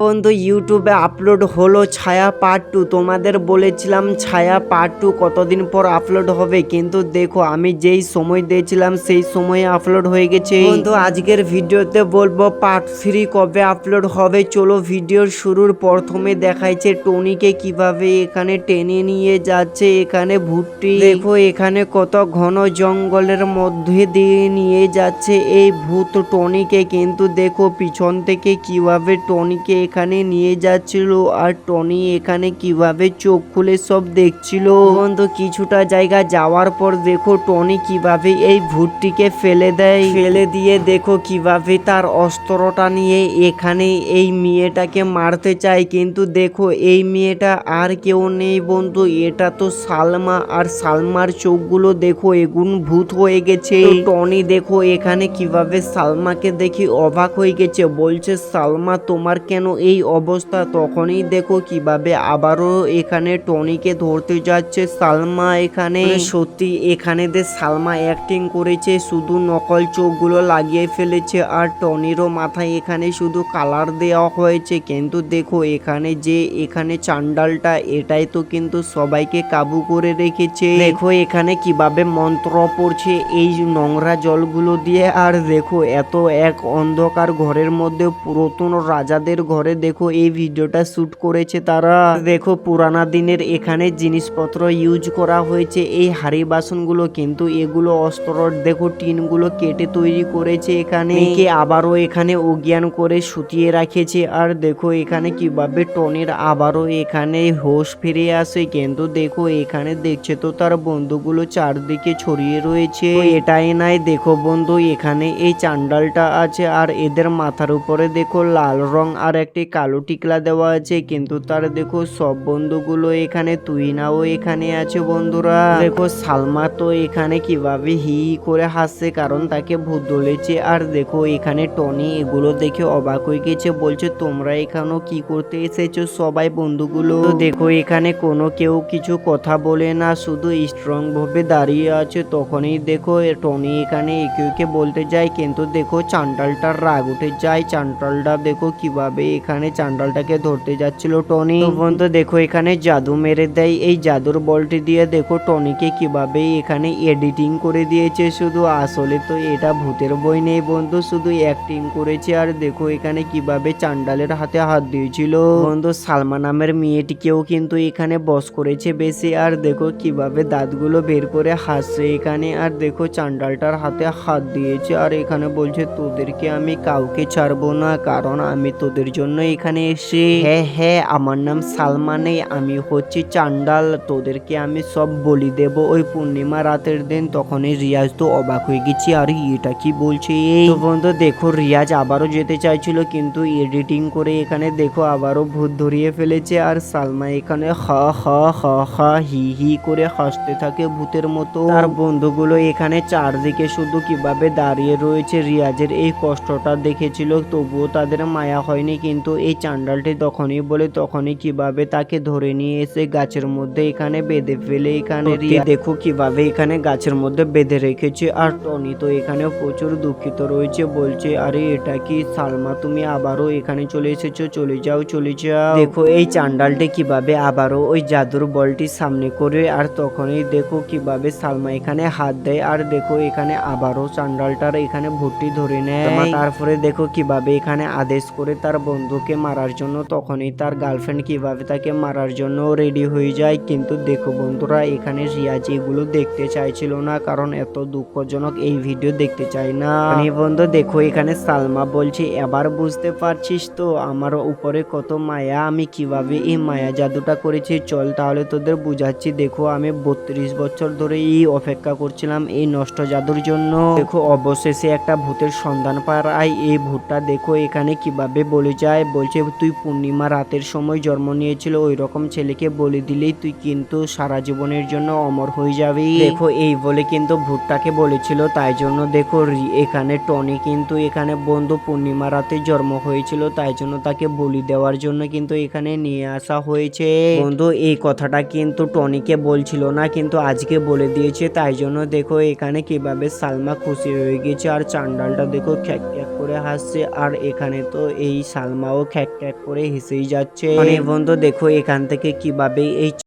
বন্ধু ইউটিউবে আপলোড হলো ছায়া পার্ট টু তোমাদের বলেছিলাম ছায়া পার্ট টু কতদিন পর আপলোড হবে, কিন্তু দেখো, আমি যেই সময় দিয়েছিলাম, সেই সময়ে আপলোড হয়ে গেছে। বন্ধু, আজকের ভিডিওতে বলব পার্ট থ্রি কবে আপলোড হবে? চলো ভিডিওর শুরুর প্রথমে দেখাইছে টনিকে কীভাবে এখানে টেনে নিয়ে যাচ্ছে, এখানে ভুট্টি। দেখো, এখানে কত ঘন জঙ্গলের মধ্যে দিয়ে নিয়ে যাচ্ছে এই ভূত টনিকে, কিন্তু দেখো, পিছন থেকে কীভাবে টনিকে এখানে নিয়ে যাচ্ছিল আর টনি এখানে কীভাবে চোখ খুলে সব দেখছিল। বন্ধু কিছুটা জায়গা যাওয়ার পর দেখো টনি কীভাবে এই ভূতটিকে ফেলে দেয়। ফেলে দিয়ে দেখো কীভাবে তার অস্ত্রটা নিয়ে এখানে এই মেয়েটাকে মারতে চায়। কিন্তু দেখো এই মেয়েটা আর কেউ নেই বন্ধু, এটা তো সালমা। আর সালমার চোখগুলো দেখো এগুন ভূত হয়ে গেছে। টনি দেখো এখানে কীভাবে সালমাকে দেখি অবাক হয়ে গেছে। বলছে, সালমা, তোমার কেন এই অবস্থা তখনই দেখো কীভাবে আবারও এখানে টনিকে ধরতে যাচ্ছে। সালমা এখানে সত্যি এখানে যে সালমা অ্যাক্টিং করেছে শুধু নকল চোখগুলো লাগিয়ে ফেলেছে আর টনিরও মাথায় এখানে শুধু কালার দেওয়া হয়েছে। কিন্তু দেখো এখানে যে এখানে চান্ডালটা এটাই তো কিন্তু সবাইকে কাবু করে রেখেছে। দেখো এখানে কীভাবে মন্ত্র পড়ছে এই নোংরা জলগুলো দিয়ে। আর দেখো এত এক অন্ধকার ঘরের মধ্যে পুরাতন রাজাদের ঘরে দেখো এই ভিডিওটা শুট করেছে তারা। দেখো পুরানা দিনের এখানে জিনিসপত্র ইউজ করা হয়েছে, এই হাড়ি বাসনগুলো কিন্তু এগুলো অস্ত্র, দেখো টিনগুলো কেটে তৈরি করেছে এখানে। একে আবারও এখানে অজ্ঞান করে শুতিয়ে রাখেছে আর দেখো এখানে কীভাবে টনির আবারও এখানে হোশ ফিরে আসে। কিন্তু দেখো এখানে দেখছে তো তার বন্ধুগুলো চারদিকে ছড়িয়ে রয়েছে। এটাই নাই, দেখো বন্ধু, এখানে এই চান্ডালটা আছে আর এদের মাথার উপরে দেখো লাল রং আর একটি কালো টিকলা দেওয়া আছে, কিন্তু তার দেখো সব বন্ধুগুলো এখানে তুই নাও এখানে আছে বন্ধুরা। দেখো সালমা তো এখানে কীভাবে হি হি করে হাসছে, কারণ তাকে ভূত ধরেছে। আর দেখো এখানে টনি এগুলো দেখে অবাক হয়ে গেছে, বলছে, তোমরা এখানেও কি করতে এসেছ সবাই বন্ধুগুলো? দেখো এখানে কোনো কেউ কিছু কথা বলে না, শুধু স্ট্রং ভাবে দাঁড়িয়ে আছে। তখনই দেখো টনি এখানে একে একে বলতে যায়, কিন্তু দেখো চান্ডালটার রাগ উঠে যায়। চান্ডালটা দেখো কীভাবে এখানে চান্ডালটাকে ধরতে যাচ্ছিল টনি। বন্ধু, দেখো, এখানে জাদু মেরে দেয়। এই জাদুর বলটি দিয়ে দেখো, টনিকে কীভাবে এখানে এডিটিং করে দিয়েছে। শুধু আসলে তো এটা ভূতের বই নেই বন্ধু, শুধু অ্যাক্টিং করেছে। আর দেখো, এখানে কীভাবে চান্ডালের হাতে হাত দিয়েছিল। বন্ধু, সালমা নামের মেয়েটিকেও কিন্তু এখানে বস করেছে বেশি। আর দেখো, কীভাবে দাঁতগুলো বের করে হাসছে এখানে। আর দেখো, চান্ডালটার হাতে হাত দিয়েছে। আর এখানে বলছে, তোদেরকে আমি কাউকে ছাড়বো না, কারণ আমি তোদের জন্য এখানে এসে হ্যাঁ হ্যাঁ আমার নাম সালমা নেই আমি হচ্ছি চান্ডাল। তোদেরকে আমি সব বলি দেব। ওই পূর্ণিমা রাতের দিন তখনই রিয়াজ তো অবাক হয়ে গেছি। আর এটা কি বলছে এই? বন্ধু দেখো রিয়াজ আবারও যেতে চাইছিল কিন্তু এডিটিং করে এখানে দেখো আবারও ভূত ধরিয়ে ফেলেছে। আর সালমা এখানে হ হ হ হ হি হি করে হাসতে থাকে ভূতের মতো। তার বন্ধুগুলো এখানে চারদিকে শুধু কীভাবে দাঁড়িয়ে রয়েছে রিয়াজের এই কষ্টটা দেখেছিল তবুও তাদের মায়া হয়নি কিন্তু এই চান্ডালটি তখনই বলে তখনই কীভাবে তাকে ধরে নিয়ে এসে গাছের মধ্যে এখানে বেঁধে ফেলে এখানে দেখো কীভাবে এখানে গাছের মধ্যে বেঁধে রেখেছে। আর টনি তো এখানে প্রচুর দুঃখিত রয়েছে বলছে আরে এটা কি সালমা তুমি আবারও এখানে চলে এসেছ? চলে যাও চলে যাও। দেখো এই চান্ডালটি কীভাবে আবারও ওই জাদুর বলটি সামনে করে আর তখনই দেখো কীভাবে সালমা এখানে হাত দেয় আর দেখো এখানে আবারও চান্ডালটার এখানে ভর্তি ধরে নেয়। তারপরে দেখো কীভাবে এখানে আদেশ করে তার বন্ধুকে মারার জন্য তখনই তার গার্লফ্রেন্ড কীভাবে তাকে মারার জন্য রেডি হয়ে যায়, কিন্তু দেখো বন্ধুরা, এখানে রিয়াজ এগুলো দেখতে চাইছিল না, কারণ এত দুঃখজনক এই ভিডিও দেখতে চাই না। মানে বন্ধু, দেখো এখানে সালমা বলছি, এবার বুঝতে পারছিস তো আমার উপরে কত মায়া, আমি কীভাবে এই মায়া জাদুটা করেছি? চল তাহলে তোদের বুঝাচ্ছি। দেখো আমি বত্রিশ বছর ধরে এই অপেক্ষা করছিলাম এই নষ্ট জাদুর জন্য। দেখো অবশেষে একটা ভূতের সন্ধান পায়। এই ভূতটা দেখো এখানে কীভাবে বলে যায় বলছে, তুই পূর্ণিমা রাতের সময় জন্ম নিয়েছিল ওই রকম ছেলেকে বলে দিলেই তুই কিন্তু সারা জীবনের জন্য অমর হয়ে যাবি। দেখো, এই বলে কিন্তু ভূতটাকে বলেছিল, তাই জন্য দেখো এখানে টনি কিন্তু এখানে বন্ধু পূর্ণিমা রাতে জন্ম হয়েছিল, তাই জন্য তাকে বলি দেওয়ার জন্য কিন্তু এখানে নিয়ে আসা হয়েছে। বন্ধু, এই কথাটা কিন্তু টনিকে বলছিল না, কিন্তু আজকে বলে দিয়েছে, তাই জন্য দেখো, এখানে কীভাবে সালমা খুশি হয়ে গেছে, আর চান্ডালটা দেখো করে হাসছে। আর এখানে তো এই সালমাও খ্যাক খ্যাক করে হেসেই যাচ্ছে। মানে বন্ধু, দেখো এখান থেকে কীভাবে এই